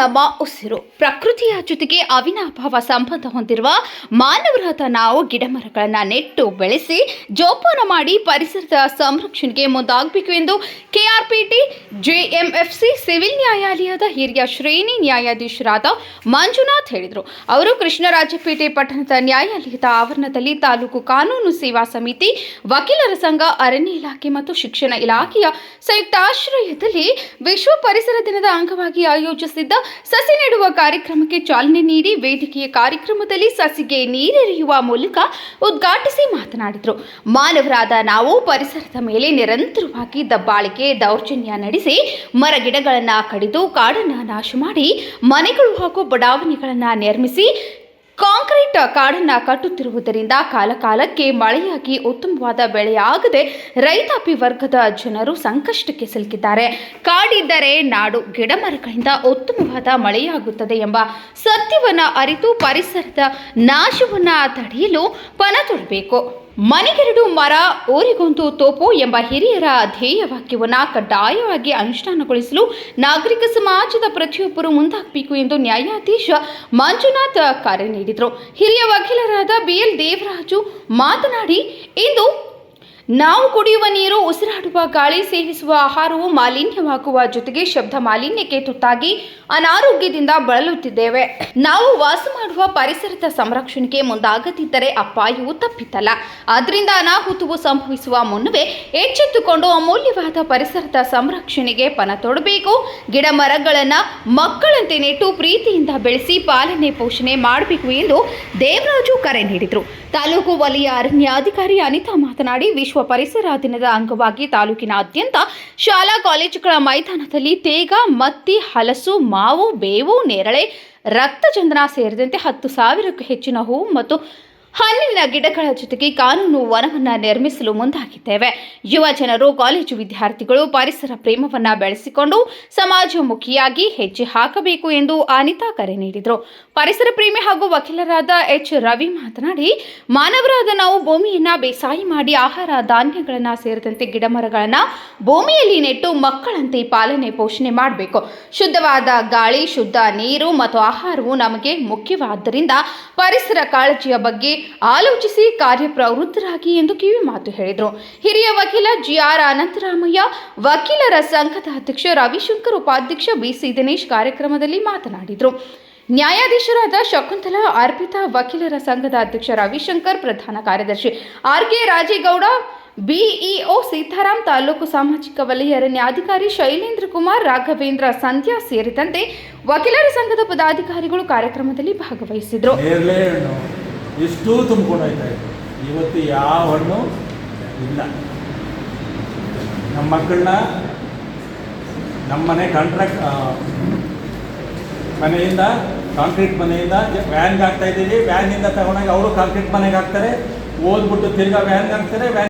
ನಮ್ಮ ಉಸಿರು. ಪ್ರಕೃತಿಯ ಜೊತೆಗೆ ಅವಿನಾಭಾವ ಸಂಬಂಧ ಹೊಂದಿರುವ ಮಾನವರಾದ ನಾವು ಗಿಡಮರಗಳನ್ನು ನೆಟ್ಟು ಬೆಳೆಸಿ, ಜೋಪಾನ ಮಾಡಿ ಪರಿಸರದ ಸಂರಕ್ಷಣೆಗೆ ಮುಂದಾಗಬೇಕು ಎಂದು ಕೆಆರ್ಪಿಟಿ ಜೆಎಂಎಫ್ಸಿ ಸಿವಿಲ್ ನ್ಯಾಯಾಲಯದ ಹಿರಿಯ ಶ್ರೇಣಿ ನ್ಯಾಯಾಧೀಶರಾದ ಮಂಜುನಾಥ್ ಹೇಳಿದರು. ಅವರು ಕೃಷ್ಣರಾಜಪೇಟೆ ಪಟ್ಟಣದ ನ್ಯಾಯಾಲಯದ ಆವರಣದಲ್ಲಿ ತಾಲೂಕು ಕಾನೂನು ಸೇವಾ ಸಮಿತಿ, ವಕೀಲರ ಸಂಘ, ಅರಣ್ಯ ಇಲಾಖೆ ಮತ್ತು ಶಿಕ್ಷಣ ಇಲಾಖೆಯ ಸಂಯುಕ್ತಾಶ್ರಯದಲ್ಲಿ ವಿಶ್ವ ಪರಿಸರ ದಿನದ ಅಂಗವಾಗಿ ಆಯೋಜಿಸಿದ್ದ ಸಸಿ ನೆಡುವ ಕಾರ್ಯಕ್ರಮಕ್ಕೆ ಚಾಲನೆ ನೀಡಿ ವೇದಿಕೆಯ ಕಾರ್ಯಕ್ರಮದಲ್ಲಿ ಸಸಿಗೆ ನೀರೆರೆಯುವ ಮೂಲಕ ಉದ್ಘಾಟಿಸಿ ಮಾತನಾಡಿದರು. ಮಾನವರಾದ ನಾವು ಪರಿಸರದ ಮೇಲೆ ನಿರಂತರವಾಗಿ ದಬ್ಬಾಳಿಕೆ, ದೌರ್ಜನ್ಯ ನಡೆಸಿ ಮರ ಗಿಡಗಳನ್ನು ಕಡಿದು ಕಾಡನ್ನು ನಾಶ ಮಾಡಿ ಮನೆಗಳು ಹಾಗೂ ಬಡಾವಣೆಗಳನ್ನು ನಿರ್ಮಿಸಿ ಕಾಂಕ್ರೀಟ್ ಕಾಡನ್ನ ಕಟ್ಟುತ್ತಿರುವುದರಿಂದ ಕಾಲಕಾಲಕ್ಕೆ ಮಳೆಯಾಗಿ ಉತ್ತಮವಾದ ಬೆಳೆಯಾಗದೆ ರೈತಾಪಿ ವರ್ಗದ ಜನರು ಸಂಕಷ್ಟಕ್ಕೆ ಸಿಲುಕಿದ್ದಾರೆ. ಕಾಡಿದ್ದರೆ ನಾಡು ಗಿಡಮರಗಳಿಂದ ಉತ್ತಮವಾದ ಮಳೆಯಾಗುತ್ತದೆ ಎಂಬ ಸತ್ಯವನ್ನು ಅರಿತು ಪರಿಸರದ ನಾಶವನ್ನು ತಡೆಯಲು ಪಣ ತೊಡಬೇಕು. ಮನೆಗೆರಡು ಮರ, ಊರಿಗೊಂದು ತೋಪು ಎಂಬ ಹಿರಿಯರ ಧ್ಯೇಯ ವಾಕ್ಯವನ್ನು ಕಡ್ಡಾಯವಾಗಿ ಅನುಷ್ಠಾನಗೊಳಿಸಲು ನಾಗರಿಕ ಸಮಾಜದ ಪ್ರತಿಯೊಬ್ಬರು ಮುಂದಾಗಬೇಕು ಎಂದು ನ್ಯಾಯಾಧೀಶ ಮಂಜುನಾಥ್ ಕರೆ ನೀಡಿದರು. ಹಿರಿಯ ವಕೀಲರಾದ ಬಿಎಲ್ ದೇವರಾಜು ಮಾತನಾಡಿ, ಇಂದು ನಾವು ಕುಡಿಯುವ ನೀರು, ಉಸಿರಾಡುವ ಗಾಳಿ, ಸೇವಿಸುವ ಆಹಾರವು ಮಾಲಿನ್ಯವಾಗುವ ಜೊತೆಗೆ ಶಬ್ದ ಮಾಲಿನ್ಯಕ್ಕೆ ತುತ್ತಾಗಿ ಅನಾರೋಗ್ಯದಿಂದ ಬಳಲುತ್ತಿದ್ದೇವೆ. ನಾವು ವಾಸ ಮಾಡುವ ಪರಿಸರದ ಸಂರಕ್ಷಣೆಗೆ ಮುಂದಾಗದಿದ್ದರೆ ಅಪಾಯವು ತಪ್ಪಿತಲ್ಲ. ಆದ್ರಿಂದ ಅನಾಹುತವು ಸಂಭವಿಸುವ ಮುನ್ನವೇ ಎಚ್ಚೆತ್ತುಕೊಂಡು ಅಮೂಲ್ಯವಾದ ಪರಿಸರದ ಸಂರಕ್ಷಣೆಗೆ ಪಣ ತೊಡಬೇಕು. ಗಿಡ ಮರಗಳನ್ನು ಮಕ್ಕಳಂತೆ ನೆಟ್ಟು ಪ್ರೀತಿಯಿಂದ ಬೆಳೆಸಿ ಪಾಲನೆ ಪೋಷಣೆ ಮಾಡಬೇಕು ಎಂದು ದೇವರಾಜು ಕರೆ ನೀಡಿದರು. ತಾಲೂಕು ವಲಯ ಅರಣ್ಯಾಧಿಕಾರಿ ಅನಿತಾ ಮಾತನಾಡಿ, ವಿಶ್ವ ಪರಿಸರ ದಿನದ ಅಂಗವಾಗಿ ತಾಲೂಕಿನಾದ್ಯಂತ ಶಾಲಾ ಕಾಲೇಜುಗಳ ಮೈದಾನದಲ್ಲಿ ತೇಗ, ಮತ್ತಿ, ಹಲಸು, ಮಾವು, ಬೇವು, ನೇರಳೆ, ರಕ್ತಚಂದನ ಸೇರಿದಂತೆ ಹತ್ತು ಸಾವಿರಕ್ಕೂ ಹೆಚ್ಚಿನ ಹೂವು ಮತ್ತು ಹಣ್ಣಿನ ಗಿಡಗಳ ಜೊತೆಗೆ ಕಾನೂನು ವನವನ್ನು ನಿರ್ಮಿಸಲು ಮುಂದಾಗಿದ್ದೇವೆ. ಯುವ ಜನರು ಕಾಲೇಜು ವಿದ್ಯಾರ್ಥಿಗಳು ಪರಿಸರ ಪ್ರೇಮವನ್ನ ಬೆಳೆಸಿಕೊಂಡು ಸಮಾಜಮುಖಿಯಾಗಿ ಹೆಜ್ಜೆ ಹಾಕಬೇಕು ಎಂದು ಅನಿತಾ ಕರೆ ನೀಡಿದರು. ಪರಿಸರ ಪ್ರೇಮಿ ಹಾಗೂ ವಕೀಲರಾದ ಎಚ್. ರವಿ ಮಾತನಾಡಿ, ಮಾನವರಾದ ನಾವು ಭೂಮಿಯನ್ನ ಬೇಸಾಯ ಮಾಡಿ ಆಹಾರ ಧಾನ್ಯಗಳನ್ನ ಸೇರಿದಂತೆ ಗಿಡಮರಗಳನ್ನು ಭೂಮಿಯಲ್ಲಿ ನೆಟ್ಟು ಮಕ್ಕಳಂತೆ ಪಾಲನೆ ಪೋಷಣೆ ಮಾಡಬೇಕು. ಶುದ್ಧವಾದ ಗಾಳಿ, ಶುದ್ಧ ನೀರು ಮತ್ತು ಆಹಾರವು ನಮಗೆ ಮುಖ್ಯವಾದ್ದರಿಂದ ಪರಿಸರ ಕಾಳಜಿಯ ಬಗ್ಗೆ ಆಲೋಚಿಸಿ ಕಾರ್ಯಪ್ರವೃತ್ತರಾಗಿ ಎಂದು ಕಿವಿ ಮಾತು ಹೇಳಿದರು. ಹಿರಿಯ ವಕೀಲ ಜಿ ಆರ್ ಅನಂತರಾಮಯ್ಯ, ವಕೀಲರ ಸಂಘದ ಅಧ್ಯಕ್ಷ ರವಿಶಂಕರ್, ಉಪಾಧ್ಯಕ್ಷ ಬಿಸಿ ದಿನೇಶ್ ಕಾರ್ಯಕ್ರಮದಲ್ಲಿ ಮಾತನಾಡಿದರು. ನ್ಯಾಯಾಧೀಶರಾದ ಶಕುಂತಲಾ, ಅರ್ಪಿತಾ, ವಕೀಲರ ಸಂಘದ ಅಧ್ಯಕ್ಷ ರವಿಶಂಕರ್, ಪ್ರಧಾನ ಕಾರ್ಯದರ್ಶಿ R K Rajegowda, BEO Sitaram taluk ಸಾಮಾಜಿಕ ವಲಯ ಅರಣ್ಯಾಧಿಕಾರಿ ಶೈಲೇಂದ್ರ ಕುಮಾರ್, ರಾಘವೇಂದ್ರ ಸಂಧ್ಯಾ ಸೇರಿದಂತೆ ವಕೀಲರ ಸಂಘದ ಪದಾಧಿಕಾರಿಗಳು ಕಾರ್ಯಕ್ರಮದಲ್ಲಿ ಭಾಗವಹಿಸಿದರು. ಇಷ್ಟೂ ತುಂಬಿಕೊಂಡು ಹೋಯ್ತಾ ಇತ್ತು ಇವತ್ತು ಯಾವ ಹಣ್ಣು ಇಲ್ಲ. ನಮ್ಮ ಮಕ್ಕಳನ್ನ ನಮ್ಮನೆ ಕಾಂಟ್ರಾಕ್ಟ್ ಮನೆಯಿಂದ ಕಾಂಕ್ರೀಟ್ ಮನೆಯಿಂದ ವ್ಯಾನ್ಗೆ ಹಾಕ್ತಾ ಇದ್ದೀವಿ. ವ್ಯಾನಿಂದ ತಗೊಂಡಾಗ ಅವರು ಕಾಂಕ್ರೀಟ್ ಮನೆಗೆ ಹಾಕ್ತಾರೆ. ಓದ್ಬಿಟ್ಟು ತಿರ್ಗಾ ವ್ಯಾನ್ಗೆ ಹಾಕ್ತಾರೆ.